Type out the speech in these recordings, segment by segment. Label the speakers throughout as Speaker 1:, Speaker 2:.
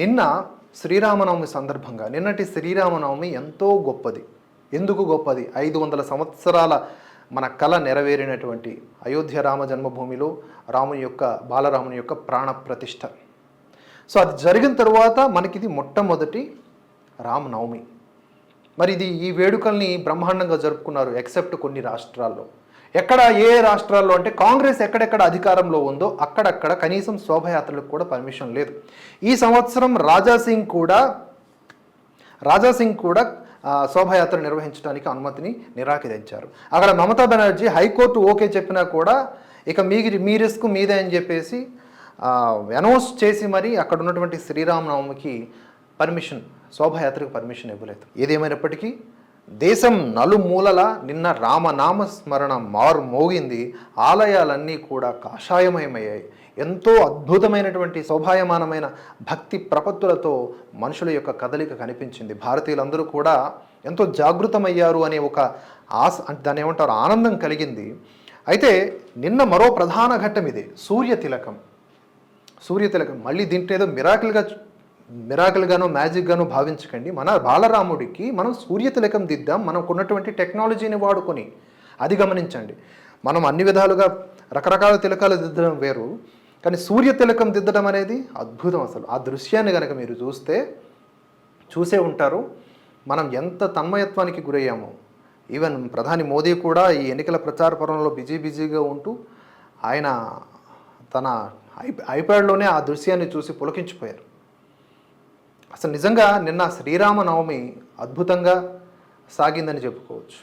Speaker 1: నిన్న శ్రీరామనవమి సందర్భంగా నిన్నటి శ్రీరామనవమి ఎంతో గొప్పది. ఎందుకు గొప్పది? ఐదు వందల సంవత్సరాల మన కళ నెరవేరినటువంటి అయోధ్య రామ జన్మభూమిలో రాముని యొక్క బాలరాముని యొక్క ప్రాణ ప్రతిష్ఠ సో అది జరిగిన తర్వాత మనకిది మొట్టమొదటి రామనవమి. మరి ఇది ఈ వేడుకల్ని బ్రహ్మాండంగా జరుపుకున్నారు ఎక్సెప్ట్ కొన్ని రాష్ట్రాల్లో. ఎక్కడ ఏ రాష్ట్రాల్లో అంటే కాంగ్రెస్ ఎక్కడెక్కడ అధికారంలో ఉందో అక్కడక్కడ కనీసం శోభయాత్రలకు కూడా పర్మిషన్ లేదు. ఈ సంవత్సరం రాజా సింగ్ కూడా రాజా సింగ్ కూడా శోభయాత్ర నిర్వహించడానికి అనుమతిని నిరాకరించారు. అక్కడ మమతా బెనర్జీ హైకోర్టు ఓకే చెప్పినా కూడా ఇక మీ మీ రిస్క్ మీదే అని చెప్పేసి అనౌన్స్ చేసి మరి అక్కడ ఉన్నటువంటి శ్రీరామనవమికి పర్మిషన్ శోభయాత్రకు పర్మిషన్ ఇవ్వలేదు. ఏదేమైనప్పటికీ దేశం నలుమూలల నిన్న రామనామ స్మరణ మారు మోగింది. ఆలయాలన్నీ కూడా కాషాయమయమయ్యాయి. ఎంతో అద్భుతమైనటువంటి శోభాయమానమైన భక్తి ప్రపత్తులతో మనుషుల యొక్క కదలిక కనిపించింది. భారతీయులందరూ కూడా ఎంతో జాగృతమయ్యారు అనే ఒక ఆశ అంటే ఏమంటారు? ఆనందం కలిగింది. అయితే నిన్న మరో ప్రధాన ఘట్టం ఇది. సూర్య తిలకం సూర్య తిలకం మళ్ళీ దీంట్లో ఏదో మిరాకిల్గా మిరాకిల్గానో మ్యాజిక్గానో భావించకండి. మన బాలరాముడికి మనం సూర్య తిలకం దిద్దాం మనకున్నటువంటి టెక్నాలజీని వాడుకొని. అది గమనించండి. మనం అన్ని విధాలుగా రకరకాల తిలకాలు దిద్దడం వేరు కానీ సూర్య తిలకం దిద్దడం అనేది అద్భుతం అసలు. ఆ దృశ్యాన్ని కనుక మీరు చూస్తే చూసే ఉంటారు మనం ఎంత తన్మయత్వానికి గురయ్యామో. ఈవెన్ ప్రధాని మోదీ కూడా ఈ ఎన్నికల ప్రచార పరంలో బిజీ బిజీగా ఉంటూ ఆయన తన ఐ ఐప్యాడ్లోనే ఆ దృశ్యాన్ని చూసి పులకించిపోయారు. అసలు నిజంగా నిన్న శ్రీరామనవమి అద్భుతంగా సాగిందని చెప్పుకోవచ్చు.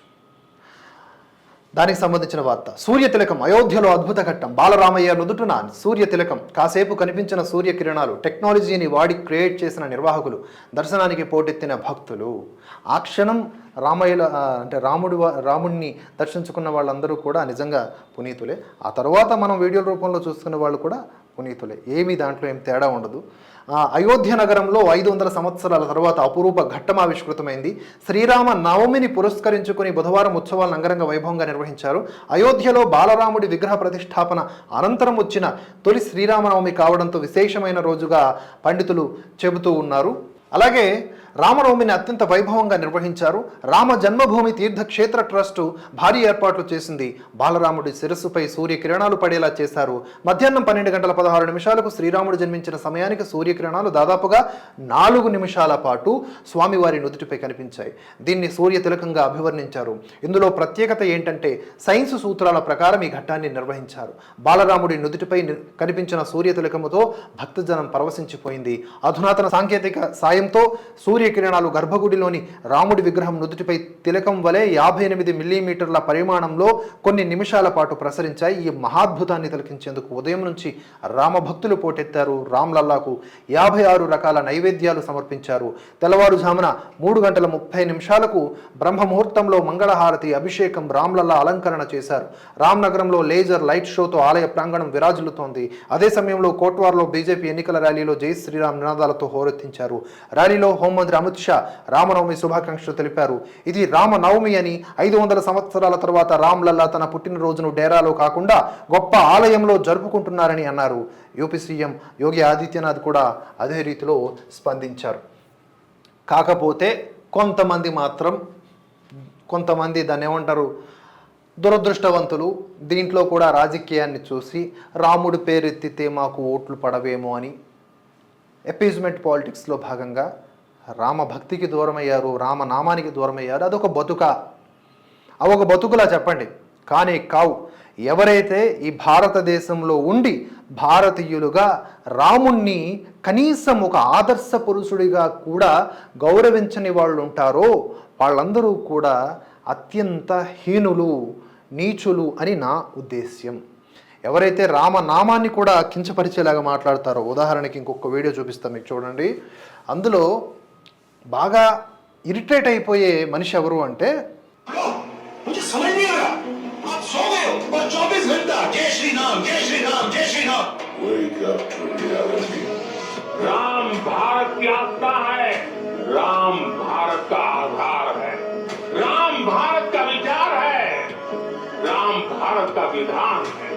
Speaker 1: దానికి సంబంధించిన వార్త. సూర్య తిలకం అయోధ్యలో అద్భుత ఘట్టం. బాలరామయ్య నుదుటున సూర్య తిలకం. కాసేపు కనిపించిన సూర్యకిరణాలు టెక్నాలజీని వాడి క్రియేట్ చేసిన నిర్వాహకులు. దర్శనానికి పోటెత్తిన భక్తులు. ఆ క్షణం రామయ్యల అంటే రాముడు రాముణ్ణి దర్శించుకున్న వాళ్ళందరూ కూడా నిజంగా పునీతులే. ఆ తర్వాత మనం వీడియో రూపంలో చూసుకున్న వాళ్ళు కూడా పునీతులే. ఏమీ దాంట్లో ఏం తేడా ఉండదు. అయోధ్య నగరంలో ఐదు వందల సంవత్సరాల తర్వాత అపురూప ఘట్టం ఆవిష్కృతమైంది శ్రీరామ నవమిని పురస్కరించుకుని బుధవారం ఉత్సవాలను అంగరంగ వైభవంగా నిర్వహించారు. అయోధ్యలో బాలరాముడి విగ్రహ ప్రతిష్టాపన అనంతరం వచ్చిన తొలి శ్రీరామనవమి కావడంతో విశేషమైన రోజుగా పండితులు చెబుతూ ఉన్నారు. అలాగే రామనవమిని అత్యంత వైభవంగా నిర్వహించారు. రామ జన్మభూమి తీర్థక్షేత్ర ట్రస్టు భారీ ఏర్పాట్లు చేసింది. బాలరాముడి శిరస్సుపై సూర్యకిరణాలు పడేలా చేశారు. మధ్యాహ్నం పన్నెండు గంటల పదహారు నిమిషాలకు శ్రీరాముడు జన్మించిన సమయానికి సూర్యకిరణాలు దాదాపుగా నాలుగు నిమిషాల పాటు స్వామివారి నుదుటిపై కనిపించాయి. దీన్ని సూర్య తిలకంగా అభివర్ణించారు. ఇందులో ప్రత్యేకత ఏంటంటే సైన్స్ సూత్రాల ప్రకారం ఈ ఘట్టాన్ని నిర్వహించారు. బాలరాముడి నుదుటిపై కనిపించిన సూర్య తిలకముతో భక్తజనం పరవశించిపోయింది. అధునాతన సాంకేతిక సాయంతో సూర్య సూర్యకిరణాలు గర్భగుడిలోని రాముడి విగ్రహం నుదుటిపై తిలకం వలె యాభై ఎనిమిది మిల్లీమీటర్ల పరిమాణంలో కొన్ని నిమిషాల పాటు ప్రసరించాయి. ఈ మహాద్భుతాన్ని తిలకించేందుకు ఉదయం నుంచి రామభక్తులు పోటెత్తారు. రామ్లల్లాకు యాభై ఆరు రకాల నైవేద్యాలు సమర్పించారు. తెల్లవారుజామున మూడు గంటల ముప్పై నిమిషాలకు బ్రహ్మముహూర్తంలో మంగళహారతి అభిషేకం రామ్లల్లా అలంకరణ చేశారు. రామ్నగరంలో లేజర్ లైట్ షోతో ఆలయ ప్రాంగణం విరాజిల్లుతోంది. అదే సమయంలో కోట్వార్లో బీజేపీ ఎన్నికల ర్యాలీలో జై శ్రీరామ్ నినాదాలతో హోరెత్తించారు. ర్యాలీలో హోంమంత్రి అమిత్ షా రామనవమి శుభాకాంక్షలు తెలిపారు. ఇది రామనవమి అని ఐదు వందల సంవత్సరాల తర్వాత రామ్లల్లా తన పుట్టినరోజును డేరాలో కాకుండా గొప్ప ఆలయంలో జరుపుకుంటున్నారని అన్నారు. యూపీ సీఎం యోగి ఆదిత్యనాథ్ కూడా అదే రీతిలో స్పందించారు. కాకపోతే కొంతమంది మాత్రం కొంతమంది దాన్ని ఏమంటారు దురదృష్టవంతులు దీంట్లో కూడా రాజకీయాన్ని చూసి రాముడు పేరెత్తితే మాకు ఓట్లు పడవేమో అని ఎపీజ్మెంట్ పాలిటిక్స్లో భాగంగా రామ భక్తికి దూరమయ్యారు రామనామానికి దూరమయ్యారు. అదొక బతుక. అవి ఒక బతుకులా చెప్పండి. కానీ కావు ఎవరైతే ఈ భారతదేశంలో ఉండి భారతీయులుగా రాముణ్ణి కనీసం ఒక ఆదర్శ పురుషుడిగా కూడా గౌరవించని వాళ్ళు ఉంటారో వాళ్ళందరూ కూడా అత్యంత హీనులు నీచులు అని నా ఉద్దేశ్యం. ఎవరైతే రామనామాన్ని కూడా కించపరిచేలాగా మాట్లాడతారో ఉదాహరణకి ఇంకొక వీడియో చూపిస్తాం మీకు చూడండి. అందులో బాగా ఇరిటేట్ అయిపోయే మనిషి ఎవరు అంటే
Speaker 2: मुझे समझ नहीं आ रहा आप सो गए हो और 24 घंटा जय श्री राम जय श्री राम जय Shri Ram
Speaker 3: Wake up to reality.
Speaker 4: Ram Bharat की आत्मा है राम भारत का आधार है राम भारत का विचार है राम भारत का विधान है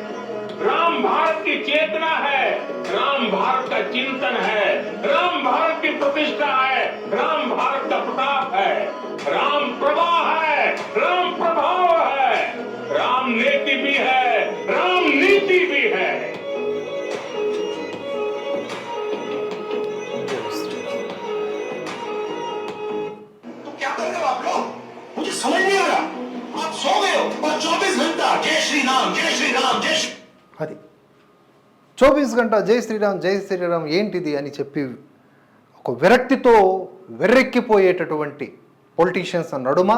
Speaker 4: राम भारत की चेतना है राम भारत का चिंतन है राम भारत प्रतिष्ठा है
Speaker 1: అది. చోబీస్ గంట జై శ్రీరామ్ జై శ్రీరామ్ ఏంటిది అని చెప్పి ఒక విరక్తితో వెర్రెక్కిపోయేటటువంటి పొలిటీషియన్స్ నడుమ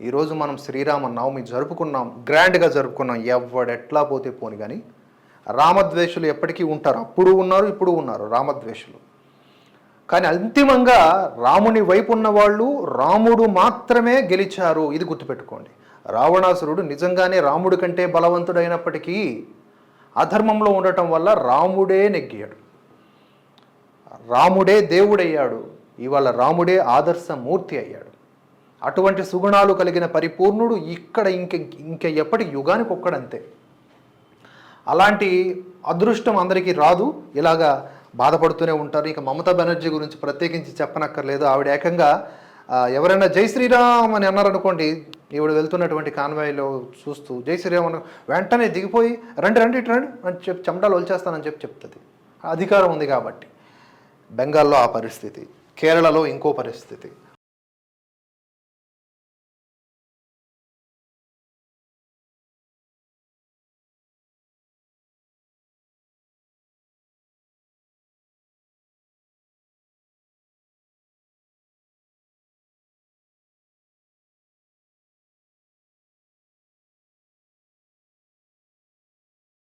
Speaker 1: ఈరోజు మనం శ్రీరామ నవమి జరుపుకున్నాం గ్రాండ్గా జరుపుకున్నాం ఎవడెట్లా పోతే పోని కానీ రామద్వేషులు ఎప్పటికీ ఉంటారు. అప్పుడు ఉన్నారు ఇప్పుడు ఉన్నారు రామద్వేషులు. కానీ అంతిమంగా రాముని వైపు ఉన్న వాళ్ళు రాముడు మాత్రమే గెలిచారు ఇది గుర్తుపెట్టుకోండి. రావణాసురుడు నిజంగానే రాముడి కంటే బలవంతుడైనప్పటికీ అధర్మంలో ఉండటం వల్ల రాముడే నెగ్గాడు రాముడే దేవుడయ్యాడు. ఇవాళ రాముడే ఆదర్శమూర్తి అయ్యాడు. అటువంటి సుగుణాలు కలిగిన పరిపూర్ణుడు ఇక్కడ ఇంక ఇంక ఎప్పటి యుగానికి ఒక్కడంతే. అలాంటి అదృష్టం అందరికీ రాదు. ఇలాగా బాధపడుతూనే ఉంటారు. ఇక మమతా బెనర్జీ గురించి ప్రత్యేకించి చెప్పనక్కర్లేదు. ఆవిడ ఏకంగా ఎవరైనా జై శ్రీరామ్ అని అన్నారనుకోండి ఈవిడ వెళ్తున్నటువంటి కాన్వాయ్లో చూస్తూ జయశ్రీరామ్ వెంటనే దిగిపోయి రండి రండి ఇటు రండి అని చెప్పి చెమటాలు వచ్చేస్తానని చెప్పి చెప్తుంది. అధికారం ఉంది కాబట్టి. బెంగాల్లో ఆ పరిస్థితి కేరళలో ఇంకో పరిస్థితి.